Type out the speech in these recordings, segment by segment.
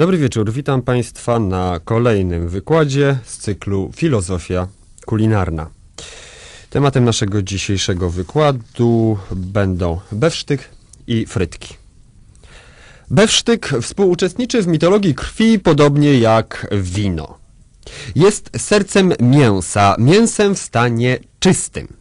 Dobry wieczór, witam Państwa na kolejnym wykładzie z cyklu Filozofia kulinarna. Tematem naszego dzisiejszego wykładu będą bewsztyk i frytki. Bewsztyk współuczestniczy w mitologii krwi podobnie jak wino. Jest sercem mięsa, mięsem w stanie czystym.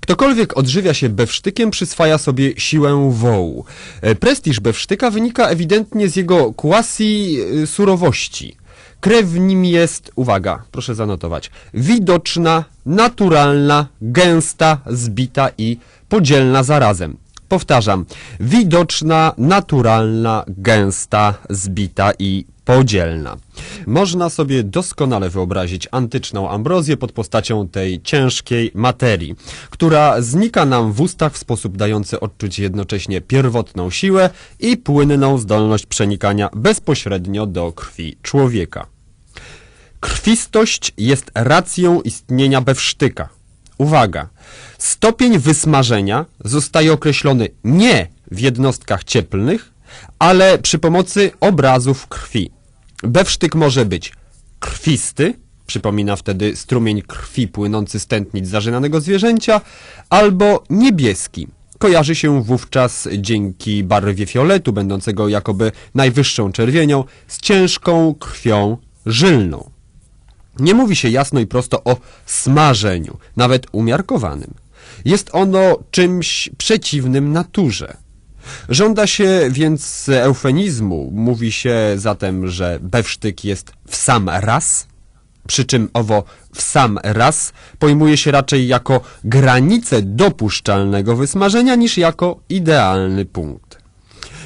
Ktokolwiek odżywia się bewsztykiem, przyswaja sobie siłę wołu. E, Prestiż bewsztyka wynika ewidentnie z jego quasi y, surowości. Krew w nim jest, uwaga, proszę zanotować, widoczna, naturalna, gęsta, zbita i podzielna zarazem. Powtarzam, widoczna, naturalna, gęsta, zbita i podzielna. Można sobie doskonale wyobrazić antyczną ambrozję pod postacią tej ciężkiej materii, która znika nam w ustach w sposób dający odczuć jednocześnie pierwotną siłę i płynną zdolność przenikania bezpośrednio do krwi człowieka. Krwistość jest racją istnienia bewsztyka. Uwaga! Stopień wysmażenia zostaje określony nie w jednostkach cieplnych, ale przy pomocy obrazów krwi. Bewsztyk może być krwisty, przypomina wtedy strumień krwi płynący z tętnic zażynanego zwierzęcia, albo niebieski. Kojarzy się wówczas dzięki barwie fioletu, będącego jakoby najwyższą czerwienią, z ciężką krwią żylną. Nie mówi się jasno i prosto o smażeniu, nawet umiarkowanym. Jest ono czymś przeciwnym naturze. Żąda się więc eufemizmu. Mówi się zatem, że bewsztyk jest w sam raz, przy czym owo w sam raz pojmuje się raczej jako granicę dopuszczalnego wysmażenia niż jako idealny punkt.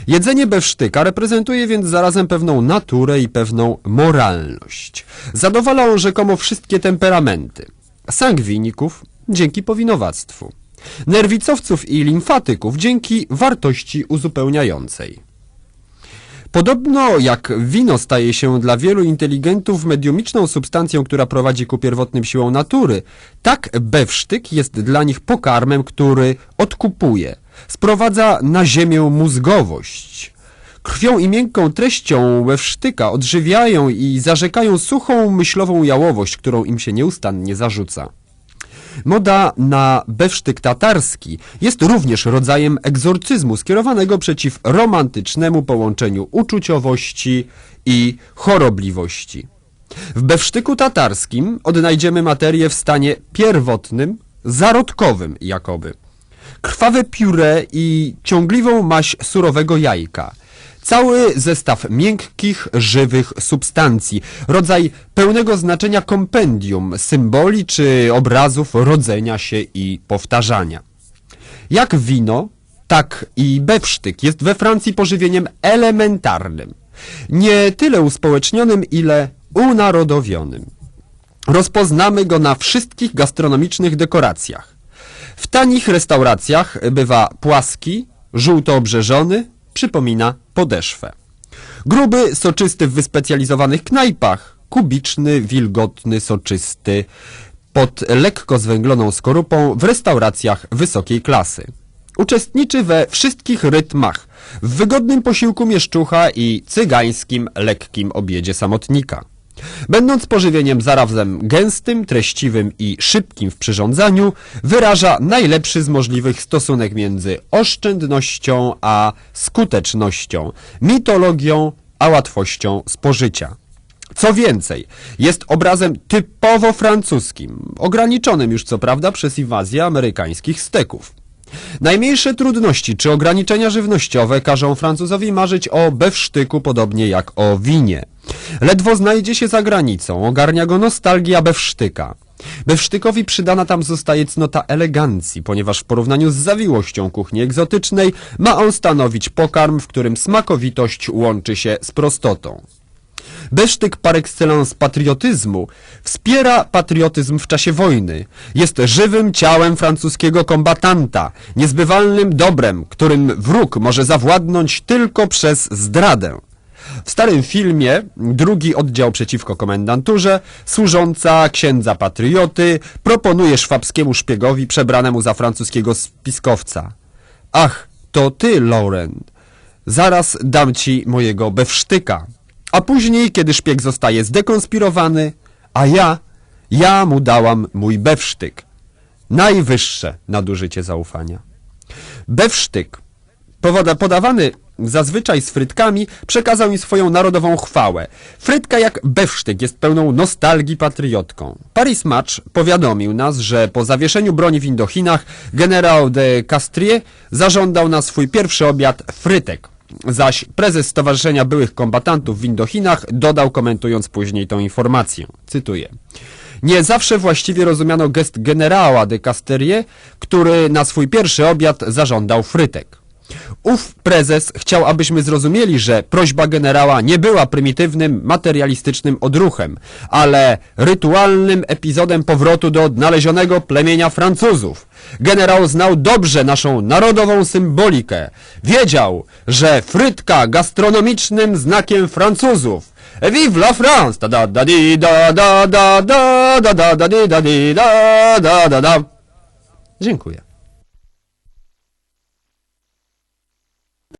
Jedzenie bewsztyka reprezentuje więc zarazem pewną naturę i pewną moralność. Zadowala on rzekomo wszystkie temperamenty. Sangwiników dzięki powinowactwu. Nerwicowców i limfatyków dzięki wartości uzupełniającej. Podobno jak wino staje się dla wielu inteligentów mediumiczną substancją, która prowadzi ku pierwotnym siłom natury, tak bewsztyk jest dla nich pokarmem, który odkupuje, sprowadza na ziemię mózgowość. Krwią i miękką treścią bewsztyka odżywiają i zarzekają suchą myślową jałowość, którą im się nieustannie zarzuca. Moda na bewsztyk tatarski jest również rodzajem egzorcyzmu skierowanego przeciw romantycznemu połączeniu uczuciowości i chorobliwości. W bewsztyku tatarskim odnajdziemy materię w stanie pierwotnym, zarodkowym jakoby. Krwawe pióre i ciągliwą maść surowego jajka – Cały zestaw miękkich, żywych substancji, rodzaj pełnego znaczenia kompendium, symboli czy obrazów rodzenia się i powtarzania. Jak wino, tak i bewsztyk jest we Francji pożywieniem elementarnym. Nie tyle uspołecznionym, ile unarodowionym. Rozpoznamy go na wszystkich gastronomicznych dekoracjach. W tanich restauracjach bywa płaski, żółto obrzeżony, przypomina podeszwę. Gruby, soczysty w wyspecjalizowanych knajpach, kubiczny, wilgotny, soczysty, pod lekko zwęgloną skorupą w restauracjach wysokiej klasy. Uczestniczy we wszystkich rytmach, w wygodnym posiłku mieszczucha i cygańskim, lekkim obiedzie samotnika. Będąc pożywieniem zarazem gęstym, treściwym i szybkim w przyrządzaniu, wyraża najlepszy z możliwych stosunek między oszczędnością a skutecznością, mitologią a łatwością spożycia. Co więcej, jest obrazem typowo francuskim, ograniczonym już co prawda przez inwazję amerykańskich steków. Najmniejsze trudności czy ograniczenia żywnościowe każą Francuzowi marzyć o bewsztyku podobnie jak o winie. Ledwo znajdzie się za granicą, ogarnia go nostalgia bewsztyka. Bewsztykowi przydana tam zostaje cnota elegancji, ponieważ w porównaniu z zawiłością kuchni egzotycznej ma on stanowić pokarm, w którym smakowitość łączy się z prostotą. Besztyk par excellence patriotyzmu wspiera patriotyzm w czasie wojny. Jest żywym ciałem francuskiego kombatanta, niezbywalnym dobrem, którym wróg może zawładnąć tylko przez zdradę. W starym filmie drugi oddział przeciwko komendanturze, służąca księdza patrioty, proponuje szwabskiemu szpiegowi przebranemu za francuskiego spiskowca. Ach, to ty, Laurent. Zaraz dam ci mojego bewsztyka. A później, kiedy szpieg zostaje zdekonspirowany, a ja, ja mu dałam mój bewsztyk. Najwyższe nadużycie zaufania. Bewsztyk, podawany zazwyczaj z frytkami, przekazał im swoją narodową chwałę. Frytka jak bewsztyk jest pełną nostalgii patriotką. Paris Match powiadomił nas, że po zawieszeniu broni w Indochinach generał de Castries zażądał na swój pierwszy obiad frytek. Zaś prezes Stowarzyszenia Byłych Kombatantów w Indochinach dodał komentując później tą informację. Cytuję. Nie zawsze właściwie rozumiano gest generała de Casterie, który na swój pierwszy obiad zażądał frytek. Ów prezes chciał, abyśmy zrozumieli, że prośba generała nie była prymitywnym, materialistycznym odruchem, ale rytualnym epizodem powrotu do odnalezionego plemienia Francuzów. Generał znał dobrze naszą narodową symbolikę. Wiedział, że frytka gastronomicznym znakiem Francuzów. Vive la France! Da da da di da da da da da da di da di da da da. Dziękuję.